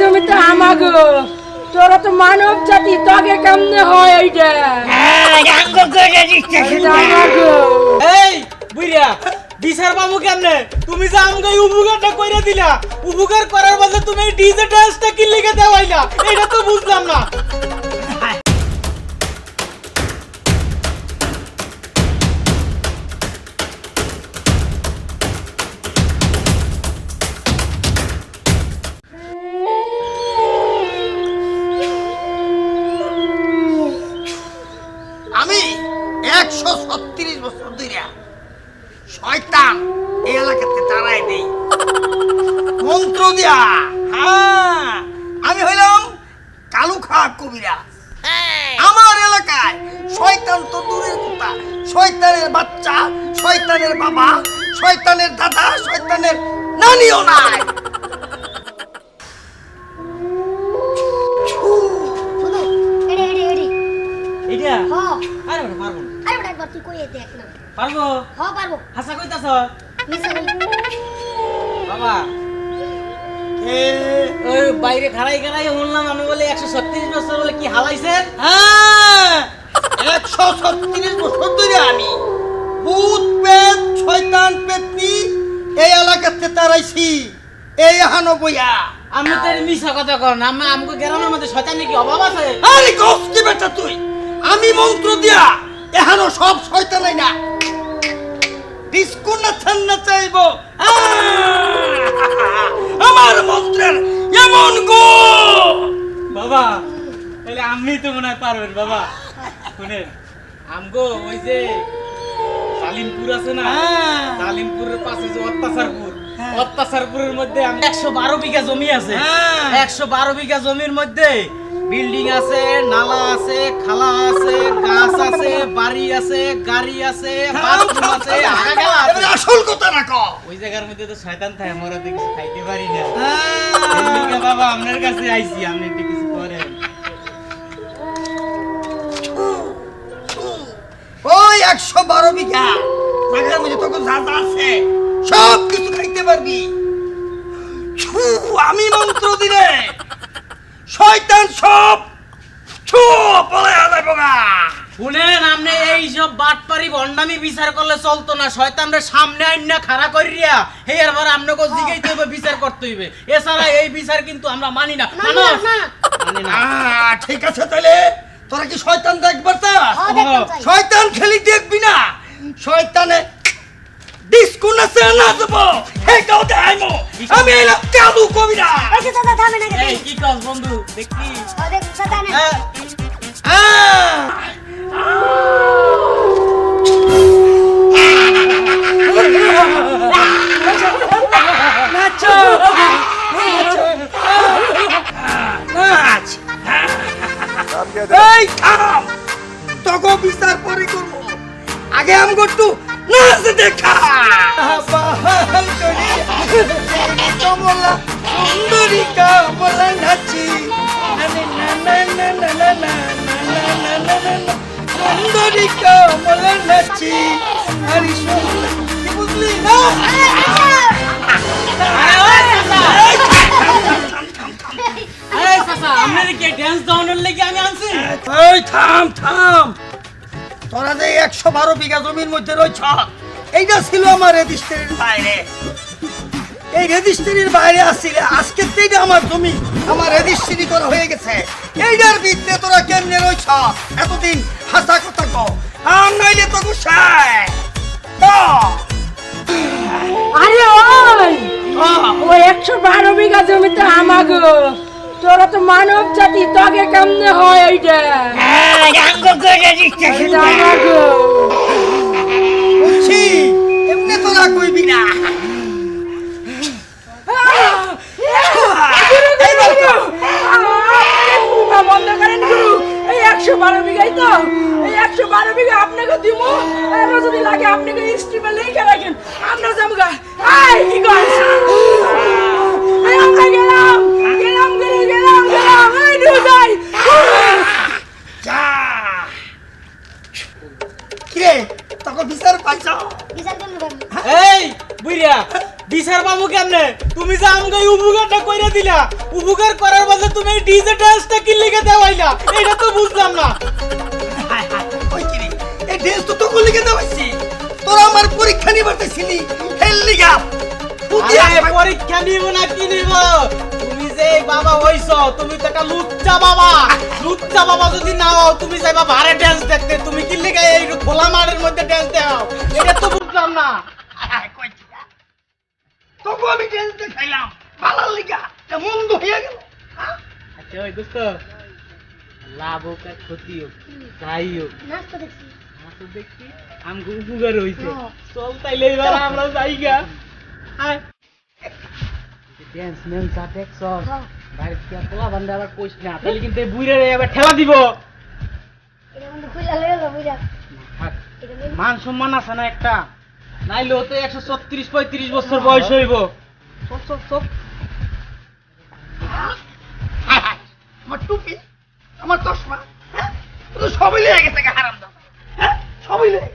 জমিতে আমাগো। তোরা তো মানব জাতি তোকে কেমনে হয় এইটা? আমাগো। এই বুইরা বিচার বাবু কেমনে? তুমি যে আমাকে এই উপকারটা কইরা দিলা উপকার করার বদলে তুমি ডিজে ডান্সটা কি লিখে দেওয়াইলা? এটা তো বুঝলাম না। মন্ত্র দিয়া। হ্যাঁ আমি হইলাম কালু খা কবিরা। আমার এলাকায় শয়তান তো দূরের কথা। শয়তানের বাচ্চা শয়তানের বাবা শয়তানের দাদা শয়তানের নানিও নাই। পারব পারব? হাসা কইতাছ? বাবা ওই বাইরে খাড়াই খাড়াই শুনলাম আমি বলে একশো ছত্রিশ বছর বলে কি হালাইছেন হ্যাঁ। একশো ছত্রিশ বছর ধরে আমি ভূত পেট শয়তান পেতনি এই এলাকাতে তারাইছি এই হানো বইয়া। আমি তো মিশা কথা কর না আমি আমাকে গ্রামের মধ্যে শয়তানি কি অভাব আছে? আরে গস কি বেটা তুই? আমি মন্ত্র দিয়া এহানো সব শয়তানাই না। ডিস্কো চাইব। নাচাইব মন্ত্রের এমন গো বাবা তাহলে আমি তো মনে হয় পারবেন বাবা। শুনেন আমগো ওই যে তালিমপুর আছে না? হ্যাঁ। তালিমপুরের পাশে যে অত্যাচারপুর অত্যাচারপুরের মধ্যে একশো বারো বিঘা জমি আছে। হ্যাঁ। একশো বারো বিঘা জমির মধ্যে বিল্ডিং আছে নালা আছে খালা আছে আছে বাড়ি আছে গাড়ি আছে বাথরুম আছে। আসল কথা রাখো ওই জায়গার মধ্যে তো শয়তান থাকে আমরা কিছু খাইতে পারি না। হ্যাঁ। বাবা আপনার কাছে আইছি আপনি একটু কিছু করেন ওই একশো বারো বিঘা জায়গার মধ্যে তখন যা যা আছে সব কিছু খাইতে পারবি। ছু, আমি মন্ত্র দিলে শয়তান সব ছু পলে হাজার বোগা। শুনেন আপনি এই সব বাটপারি ভন্ডামি বিচার করলে চলতো না। শয়তানরে সামনে আইনা খাড়া করিয়া হে এরপর আপনাকে জিগাইতে হইবে বিচার করতে হইবে। এছাড়া এই বিচার কিন্তু আমরা মানি না। মানি না, না। মানি না। ঠিক আছে তাহলে তোরা কি শয়তান দেখবার তা হ দেখতাম চাই। শয়তান খেলি দেখবি না। শয়তানে ডিস্কো নাচে নাচবো। হেটাও দেখাইমো। আমি এলাম কালু কবিরা। এই যে দাদা থামে না কি কস বন্ধু? দেখি। হ্যাঁ, এই থাম তোকে বিচার পরে করব আগে আম করতু নাচ। দেখা সুন্দরী কমলা নাচি না না না না না না না না না না সুন্দরী কমলা নাচি আরে কি বুঝলি থাম, থাম, তোরা যে একশো বারো বিঘা জমির মধ্যে রয়েছ এইটা ছিল আমার রেজিস্ট্রির বাইরে। এই রেজিস্ট্রির বাইরে আসছিলে আজকে এইটা আমার জমি আমার রেজিস্ট্রি করা হয়ে গেছে। এইটার ভিতরে তোরা কেমনে রয়েছ এতদিন হাসা কথা কো আর নইলে তো গুসায়। আরে ওই! ওই একশো বারো বিঘা জমিতে আমাগো। তোরা তো মানব জাতি তোকে কেমনে হয় এইটা? এটা আমাগো। তো? এই একশো বারো বিঘা আপনাকে দিব এরও যদি লাগে আপনাকে স্ট্রিমে লিখে রাখেন। আমরা যাব গা। কি কয়? আমরা উপকার পাবো কেমনে? তুমি যে আমাকে উপকারটা কইরা দিলা উপকার করার বদলে তুমি ডিজে ডান্সটা কি লিখে দেওয়াইলা? এটা তো বুঝলাম না। ওই কি রে? এই ড্রেস তো তোকে লিখে দেওয়াইছি। তোরা আমার পরীক্ষা নিবার চাইছিলি হেল লিগা। পরীক্ষা নিব না কি নিব? তুমি যে বাবা হইছো তুমি তো একটা লুচ্চা বাবা। লুচ্চা বাবা যদি না হও তুমি যাইবা ভারে ডান্স দেখতে। তুমি কি লিখে এই খোলা মাঠের মধ্যে ডান্স দেও এটা তো বুঝলাম না? তোকে আমি ভালো লিগা তা মন্দ হয়ে গেল। হ্যাঁ? আচ্ছা ওই দোস্ত লাভ হোক আর ক্ষতি হোক যাই হোক। নাচতে দেখছি। আমার তো দেখছি আমগো উপকার হইছে। হ্যাঁ। চল তাইলে এবার আমরা যাই গা ড্যান্স যা দেখছ হ্যাঁ। বাইরে থেকে পোলা বান্ধা আবার কইস না? তাহলে কিন্তু এই বুইরে এবার ঠেলা দিব। এটা মান সম্মান আছে না একটা? নাইলে ওতে একশো ছত্রিশ পঁয়ত্রিশ বছর বয়স হইব। চল হায়, হায়, আমার টুপি আমার চশমা হ্যাঁ? সবই লেগে গেছে হারাম হ্যাঁ? সবই লেগে